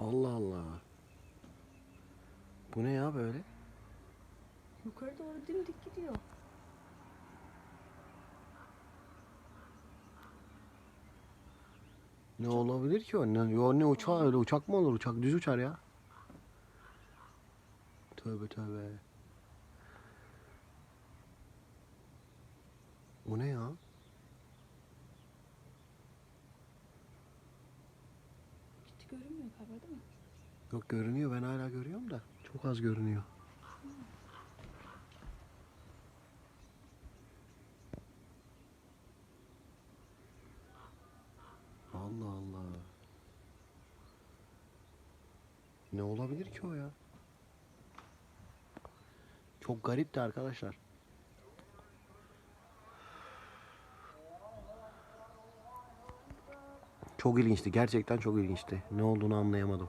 Allah Allah. Bu ne ya böyle? Yukarı doğru dimdik gidiyor. Ne olabilir ki o? Ne, yo, ne uçağı öyle uçak mı olur? Uçak düz uçar ya. Tövbe tövbe. O ne ya? Değil mi? Yok görünüyor ben hala görüyorum da. Çok az görünüyor. Allah Allah. Ne olabilir ki o ya? Çok garipti arkadaşlar. Çok ilginçti. Gerçekten çok ilginçti. Ne olduğunu anlayamadım.